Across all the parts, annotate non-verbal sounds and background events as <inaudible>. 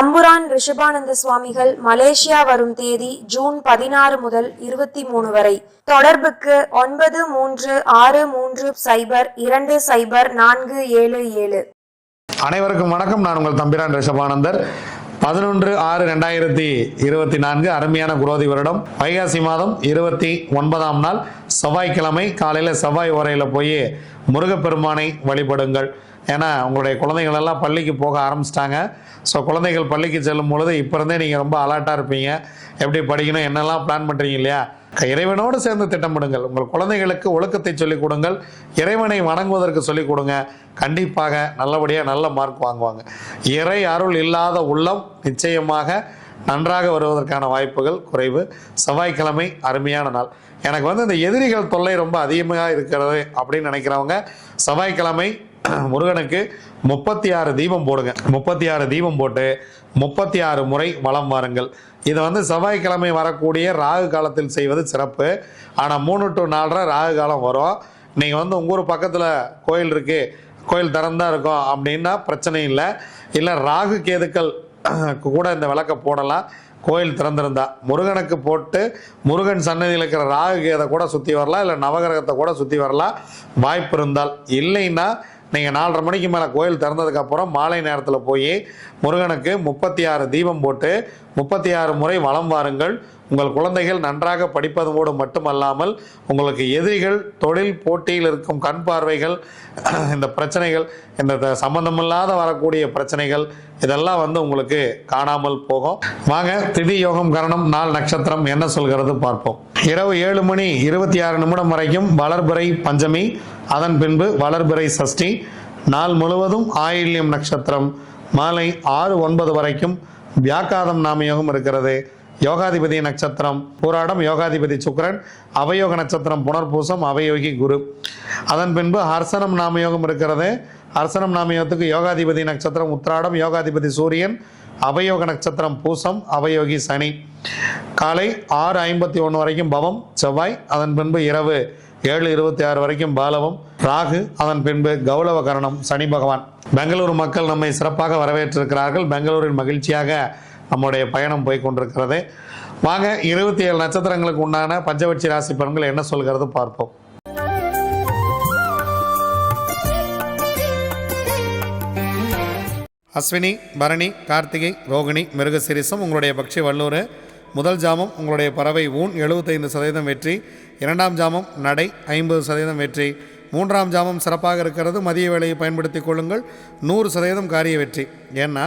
தம்புரான் ரிஷபானந்த சுவாமிகள் மலேசியா வரும் தேதி ஜூன் பதினாறு முதல் இருபத்தி மூணு வரை. தொடர்புக்கு ஒன்பது மூன்று ஆறு மூன்று சைபர் இரண்டு சைபர் நான்கு ஏழு ஏழு. அனைவருக்கும் வணக்கம். நான் உங்கள் தம்பிரான் ரிஷபானந்தர். பதினொன்று ஆறு ரெண்டாயிரத்தி இருபத்தி நான்கு அருமையான குரோதி வருடம். வைகாசி மாதம் இருபத்தி ஒன்பதாம் நாள். செவ்வாய்க்கிழமை காலையில் செவ்வாய் உரையில் போய் முருகப்பெருமானை வழிபடுங்கள். ஏன்னா உங்களுடைய குழந்தைகள் எல்லாம் பள்ளிக்கு போக ஆரம்பிச்சிட்டாங்க. ஸோ குழந்தைகள் பள்ளிக்கு செல்லும் பொழுது இப்போ இருந்தே நீங்கள் ரொம்ப அலர்ட்டாக இருப்பீங்க. எப்படி படிக்கணும் என்னெல்லாம் பிளான் பண்ணுறீங்க இல்லையா? இறைவனோடு சேர்ந்து திட்டமிடுங்கள். உங்கள் குழந்தைகளுக்கு ஒழுக்கத்தை சொல்லிக் கொடுங்கள். இறைவனை வணங்குவதற்கு சொல்லிக் கொடுங்க. கண்டிப்பாக நல்லபடியாக நல்ல மார்க் வாங்குவாங்க. இறை அருள் இல்லாத உள்ளம் நிச்சயமாக நன்றாக வருவதற்கான வாய்ப்புகள் குறைவு. செவ்வாய்க்கிழமை அருமையான நாள். எனக்கு வந்து இந்த எதிரிகள் தொல்லை ரொம்ப அதிகமாக இருக்கிறது அப்படின்னு நினைக்கிறவங்க செவ்வாய்க்கிழமை முருகனுக்கு முப்பத்தி ஆறு தீபம் போடுங்க. முப்பத்தி ஆறு தீபம் போட்டு முப்பத்தி ஆறு முறை வலம் வாருங்கள். இதை வந்து செவ்வாய்க்கிழமை வரக்கூடிய ராகு காலத்தில் செய்வது சிறப்பு. ஆனால் மூணு டு நாலரை ராகு காலம் வரும். நீங்கள் வந்து உங்கள் ஊர் பக்கத்தில் கோயில் இருக்குது கோயில் திறந்தா இருக்கும் அப்படின்னா பிரச்சனை இல்லை. இல்லை ராகு கேதுக்கள் கூட இந்த விளக்க போடலாம். கோயில் திறந்திருந்தா. முருகனுக்கு போட்டு முருகன் சன்னதியில் இருக்கிற ராகுகேதை கூட சுற்றி வரலாம் இல்லை நவகிரகத்தை கூட சுற்றி வரலாம். வாய்ப்பு இருந்தால். இல்லைன்னா நீங்கள் நாலரை மணிக்கு மேலே கோயில் திறந்ததுக்கப்புறம் மாலை நேரத்தில் போய் முருகனுக்கு முப்பத்தி ஆறு தீபம் போட்டு முப்பத்தி ஆறு முறை வலம் வாருங்கள். உங்கள் குழந்தைகள் நன்றாக படிப்பதோடு மட்டுமல்லாமல் உங்களுக்கு எதிரிகள் தொழில் போட்டியில் இருக்கும் கண் பார்வைகள் <clears throat> இந்த பிரச்சனைகள் இந்த த- சம்பந்தமில்லாத வரக்கூடிய பிரச்சனைகள் இதெல்லாம் வந்து உங்களுக்கு காணாமல் போகும். வாங்க திதி யோகம் கரணம் நாள் நட்சத்திரம் என்ன சொல்கிறது பார்ப்போம். இரவு ஏழு மணி இருபத்தி ஆறு நிமிடம் வரைக்கும் வளர்பிறை பஞ்சமி அதன் பின்பு வளர்பிறை சஷ்டி நாள் முழுவதும் ஆயில்யம் நட்சத்திரம் மாலை ஆறு ஒன்பது வரைக்கும் வியாக்காதம் நாமயோகம் இருக்கிறது. யோகாதிபதி நட்சத்திரம் போராடம் யோகாதிபதி சுக்கரன் அவயோக நட்சத்திரம் புனர்பூசம் அவயோகி குரு. அதன் பின்பு ஹர்சனம் நாமயோகம் இருக்கிறது. ஹர்சனம் நாமயோகத்துக்கு யோகாதிபதி நட்சத்திரம் உத்திராடம் யோகாதிபதி சூரியன் அவயோக நட்சத்திரம் பூசம் அவயோகி சனி. காலை ஆறு ஐம்பத்தி ஒன்று வரைக்கும் பவம் செவ்வாய் அதன் பின்பு இரவு ஏழு இருபத்தி ஆறு வரைக்கும் பாலவம் ராகு அதன் பின்பு கௌளவ கரணம் சனி பகவான். பெங்களூரு மக்கள் நம்மை சிறப்பாக வரவேற்றிருக்கிறார்கள். பெங்களூரில் மகிழ்ச்சியாக நம்முடைய பயணம் போய் கொண்டிருக்கிறது வாங்க இருபத்தி ஏழு நட்சத்திரங்களுக்கு உண்டான பஞ்சவட்சி ராசி பலன்கள் என்ன சொல்கிறது பார்ப்போம். அஸ்வினி பரணி கார்த்திகை ரோகிணி மிருகசிரிசம் உங்களுடைய பக்ஷி வல்லூர் முதல் ஜாமம் உங்களுடைய பறவை ஊன் எழுபத்தைந்து சதவீதம் வெற்றி இரண்டாம் ஜாமம் நடை ஐம்பது சதவீதம் வெற்றி மூன்றாம் ஜாமம் சிறப்பாக இருக்கிறது மதிய வேலையை பயன்படுத்தி கொள்ளுங்கள் நூறு சதவீதம் காரிய வெற்றி. ஏன்னா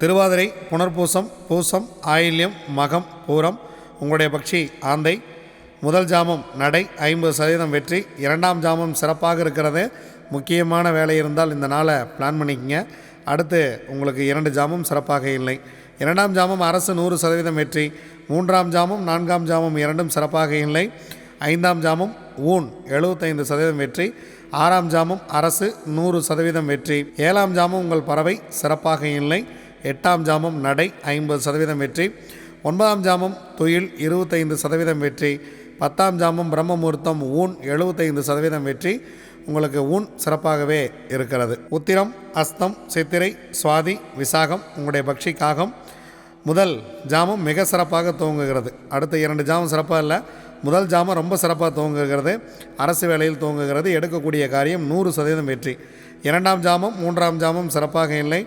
திருவாதிரை புனர்பூசம் பூசம் ஆயில்யம் மகம் பூரம் உங்களுடைய பக்ஷி ஆந்தை முதல் ஜாமம் நடை ஐம்பது சதவீதம் வெற்றி இரண்டாம் ஜாமம் சிறப்பாக இருக்கிறது. முக்கியமான வேலை இருந்தால் இந்த நாளை பிளான் பண்ணிக்கங்க. அடுத்து உங்களுக்கு இரண்டு ஜாமம் சிறப்பாக இல்லை. இரண்டாம் ஜாமம் அரசு நூறு சதவீதம் வெற்றி மூன்றாம் ஜாமம் நான்காம் ஜாமம் இரண்டும் சிறப்பாக இல்லை. ஐந்தாம் ஜாமம் ஊன் எழுபத்தைந்து சதவீதம் வெற்றி ஆறாம் ஜாமம் அரசு நூறு சதவீதம் வெற்றி. ஏழாம் ஜாமம் உங்கள் பறவை சிறப்பாக இல்லை. எட்டாம் ஜாமம் நடை ஐம்பது சதவீதம் வெற்றி ஒன்பதாம் ஜாமம் துயில் இருபத்தைந்து சதவீதம் வெற்றி பத்தாம் ஜாமம் பிரம்ம முகூர்த்தம் ஊன் எழுபத்தைந்து சதவீதம் வெற்றி. உங்களுக்கு ஊன் சிறப்பாகவே இருக்கிறது. உத்திரம் அஸ்தம் சித்திரை சுவாதி விசாகம் உங்களுடைய பக்ஷி காகம் முதல் ஜாமம் மிக சிறப்பாக துவங்குகிறது. அடுத்த இரண்டு ஜாமம் சிறப்பாக இல்லை முதல் ஜாமம் ரொம்ப சிறப்பாக துவங்குகிறது. அரசு வேலையில் துவங்குகிறது. எடுக்கக்கூடிய காரியம் நூறு சதவீதம் வெற்றி. இரண்டாம் ஜாமம் மூன்றாம் ஜாமம் சிறப்பாக இல்லை.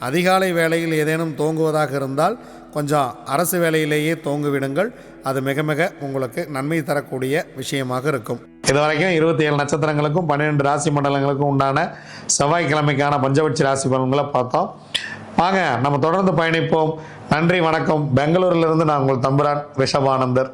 அதிகாலை வேளையில் ஏதேனும் தோங்குவதாக இருந்தால் கொஞ்சம் அரசு வேலையிலேயே தோங்கிவிடுங்கள். அது மிக மிக உங்களுக்கு நன்மை தரக்கூடிய விஷயமாக இருக்கும். இதுவரைக்கும் இருபத்தி ஏழு நட்சத்திரங்களுக்கும் பன்னிரெண்டு ராசி மண்டலங்களுக்கும் உண்டான செவ்வாய்க்கிழமைக்கான பஞ்சபட்சி ராசி பலன்களை பார்த்தோம். வாங்க நம்ம தொடர்ந்து பயணிப்போம். நன்றி வணக்கம். பெங்களூரிலிருந்து நான் உங்கள் தம்புரான் ரிஷபானந்தர்.